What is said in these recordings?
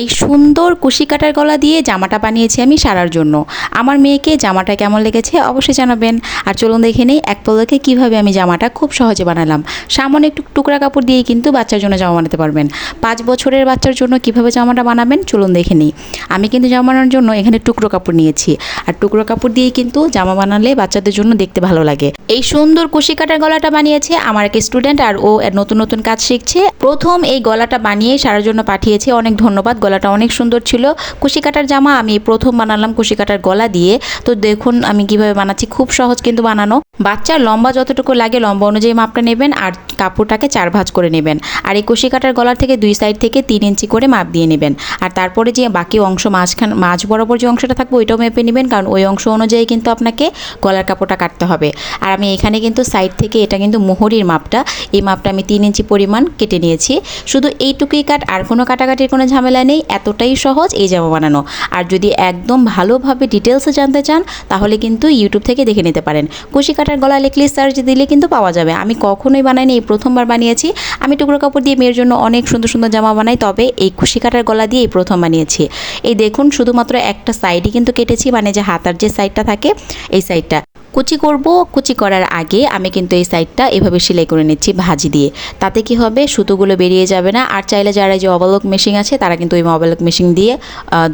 এই সুন্দর কুশি কাটার গলা দিয়ে জামাটা বানিয়েছি আমি সারার জন্য। আমার মেয়েকে জামাটা কেমন লেগেছে অবশ্যই জানাবেন। আর চলুন দেখে নেই এক পলকে কীভাবে আমি জামাটা খুব সহজে বানালাম। সামান্য একটু টুকরা কাপড় দিয়েই কিন্তু বাচ্চার জন্য জামা বানাতে পারবেন। পাঁচ বছরের বাচ্চার জন্য কীভাবে জামাটা বানাবেন চলুন দেখে নিই। আমি কিন্তু জামা বানানোর জন্য এখানে টুকরো কাপড় নিয়েছি। আর টুকরো কাপড় দিয়েই কিন্তু জামা বানালে বাচ্চাদের জন্য দেখতে ভালো লাগে। এই সুন্দর কুশি কাটার গলাটা বানিয়েছে আমার এক স্টুডেন্ট আর ও নতুন নতুন কাজ শিখছে। প্রথম এই গলাটা বানিয়ে সারার জন্য পাঠিয়েছে। অনেক ধন্যবাদ গলাটা অনেক সুন্দর ছিল। কুশি কাটার জামা আমি প্রথম বানালাম কুশি কাটার গলা দিয়ে। তো দেখুন আমি কীভাবে বানাচ্ছি, খুব সহজ কিন্তু বানানো। বাচ্চার লম্বা যতটুকু লাগে লম্বা অনুযায়ী মাপটা নেবেন আর কাপড়টাকে চার ভাঁজ করে নেবেন। আর এই কুশি কাটার গলার থেকে দুই সাইড থেকে তিন ইঞ্চি করে মাপ দিয়ে নেবেন। আর তারপরে যে বাকি অংশ মাঝখান, মাঝ বরাবর যে অংশটা থাকবে ওইটাও মেপে নেবেন, কারণ ওই অংশ অনুযায়ী কিন্তু আপনাকে গলার কাপড়টা কাটতে হবে। আর আমি এখানে কিন্তু সাইড থেকে এটা কিন্তু মোহরির মাপটা, এই মাপটা আমি তিন ইঞ্চি পরিমাণ কেটে নিয়েছি। শুধু এইটুকুই কাট, আর কোনো কাটাকাটির কোনো ঝামেলা নেই। এতটাই সহজ এই জামা বানানো। আর যদি একদম ভালোভাবে ডিটেলসে জানতে চান, তাহলে কিন্তু ইউটিউব থেকে দেখে নিতে পারেন। কুশি কাটার গলা লিখলে সার্চ দিলে কিন্তু পাওয়া যাবে। আমি কখনোই বানাইনি, এই প্রথমবার বানিয়েছি। আমি টুকরো কাপড় দিয়ে মেয়ের জন্য অনেক সুন্দর সুন্দর জামা বানাই, তবে এই কুশি কাটার গলা দিয়ে এই প্রথম বানিয়েছি। এই দেখুন, শুধুমাত্র একটা সাইডই কিন্তু কেটেছি মানে যে হাতার যে সাইডটা থাকে, এই সাইডটা কুচি করব, কুচি করার আগে আমি কিন্তু এই সাইডটা এভাবে সেলাই করে নিচ্ছি ভাজি দিয়ে। তাতে কি হবে? সুতোগুলো বেরিয়ে যাবে না। আর চাইলে যারা যে অবলক মেশিন আছে, তারা কিন্তু ওই অবলক মেশিন দিয়ে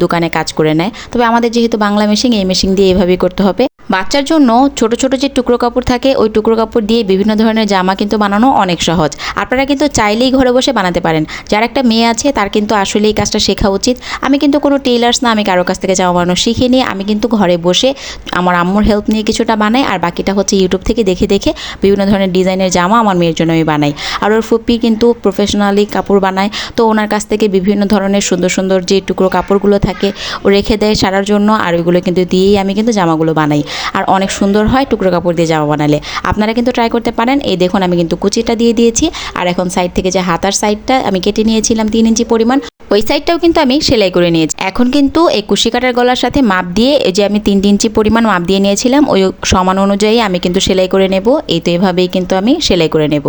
দোকানে কাজ করে নেয়। তবে আমাদের যেহেতু বাংলা মেশিন এই মেশিন দিয়ে এভাবেই করতে হবে। বাচ্চার জন্য ছোট ছোট যে টুকরো কাপড় থাকে, ওই টুকরো কাপড় দিয়ে বিভিন্ন ধরনের জামা কিন্তু বানানো অনেক সহজ। আপনারা কিন্তু চাইলেই ঘরে বসে বানাতে পারেন। যার একটা মেয়ে আছে, তার কিন্তু আসলে এই কাজটা শেখা উচিত। আমি কিন্তু কোনো টেলার্স না, আমি কারও কাছ থেকে জামা বানানো শিখিনি। আমি কিন্তু ঘরে বসে আমার আম্মুর হেল্প নিয়ে কিছুটা বানাই, আর বাকিটা হচ্ছে ইউটিউব থেকে দেখে দেখে বিভিন্ন ধরনের ডিজাইনের জামা আমার মেয়ের জন্য আমি বানাই। আর ওর ফুপি কিন্তু প্রফেশনালি কাপড় বানায়। তো ওনার কাছ থেকে বিভিন্ন ধরনের সুন্দর সুন্দর যে টুকরো কাপড়গুলো থাকে, ও রেখে দেয় সারার জন্য, আর ওইগুলো কিন্তু দিয়েই আমি কিন্তু জামাগুলো বানাই। আর অনেক সুন্দর হয় টুকরো কাপড় দিয়ে জামা বানালে। আপনারা কিন্তু ট্রাই করতে পারেন। এই দেখুন, আমি কিন্তু কুচিটা দিয়ে দিয়েছি। আর এখন সাইড থেকে যে হাতার সাইডটা আমি কেটে নিয়েছিলাম তিন ইঞ্চি পরিমাণ, ওই সাইডটাও কিন্তু আমি সেলাই করে নিয়েছি। এখন কিন্তু এই কুশি কাটার গলার সাথে মাপ দিয়ে, এই যে আমি তিন ইঞ্চি পরিমাণ মাপ দিয়ে নিয়েছিলাম, ওই সমান অনুযায়ী আমি কিন্তু সেলাই করে নেব। এই তো এভাবেই কিন্তু আমি সেলাই করে নেব।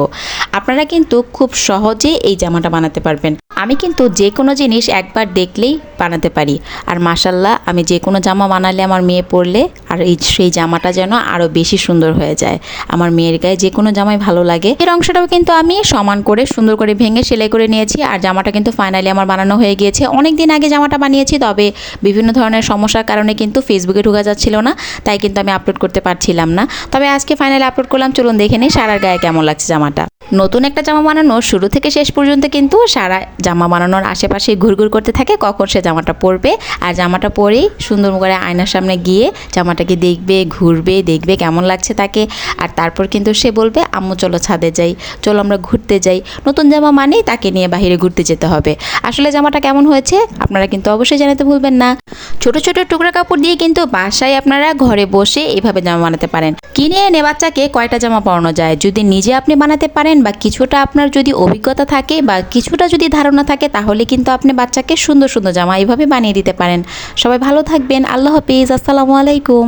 আপনারা কিন্তু খুব সহজে এই জামাটা বানাতে পারবেন। আমি কিন্তু যে কোনো জিনিস একবার দেখলেই বানাতে পারি। আর মাসাল্লাহ আমি যে কোনো জামা বানালে আমার মেয়ে পরলে আর এই সেই জামাটা যেন আরও বেশি সুন্দর হয়ে যায়। আমার মেয়ের গায়ে যে কোনো জামাই ভালো লাগে। এর অংশটাও কিন্তু আমি সমান করে, সুন্দর করে ভেঙে সেলাই করে নিয়েছি আর জামাটা কিন্তু ফাইনালি আমার বানানো হয়ে গিয়েছে। অনেক দিন আগে জামাটা বানিয়েছি, তবে বিভিন্ন ধরনের সমস্যার কারণে কিন্তু ফেসবুকে ঢোকা যাচ্ছিল না, তাই কিন্তু আমি আপলোড করতে পারছিলাম না। তবে আজকে ফাইনালি আপলোড করলাম, চলুন দেখে নিই সারার গায়ে কেমন লাগছে জামাটা। নতুন একটা জামা বানানো শুরু থেকে শেষ পর্যন্ত কিন্তু সারা জামা বানানোর আশেপাশে ঘুরঘুর করতে থাকে, কখন সে জামাটা পরবে। আর জামাটা পরেই সুন্দর করে আয়নার সামনে গিয়ে জামাটাকে দেখবে, ঘুরবে, দেখবে কেমন লাগছে তাকে। আর তারপর কিন্তু সে বলবে, আম্মু, চলো ছাদে যাই, চলো আমরা ঘুরতে যাই। নতুন জামা মানেই তাকে নিয়ে বাইরে ঘুরতে যেতে হবে। আসলে জামাটা কেমন হয়েছে আপনারা কিন্তু অবশ্যই জানাতে ভুলবেন না। ছোট ছোট টুকরা কাপড় দিয়ে কিন্তু বাসায় আপনারা ঘরে বসে এইভাবে জামা বানাতে পারেন। কিনে এনে বাচ্চাকে কয়টা জামা পরানো যায়? যদি নিজে আপনি বানাতে পারেন বা কিছুটা আপনার যদি অভিজ্ঞতা থাকে বা কিছুটা যদি ধারণা থাকে, তাহলে কিন্তু আপনি বাচ্চাকে সুন্দর সুন্দর জামা এইভাবে বানিয়ে দিতে পারেন। সবাই ভালো থাকবেন। আল্লাহ হাফিজ। আসসালামু আলাইকুম।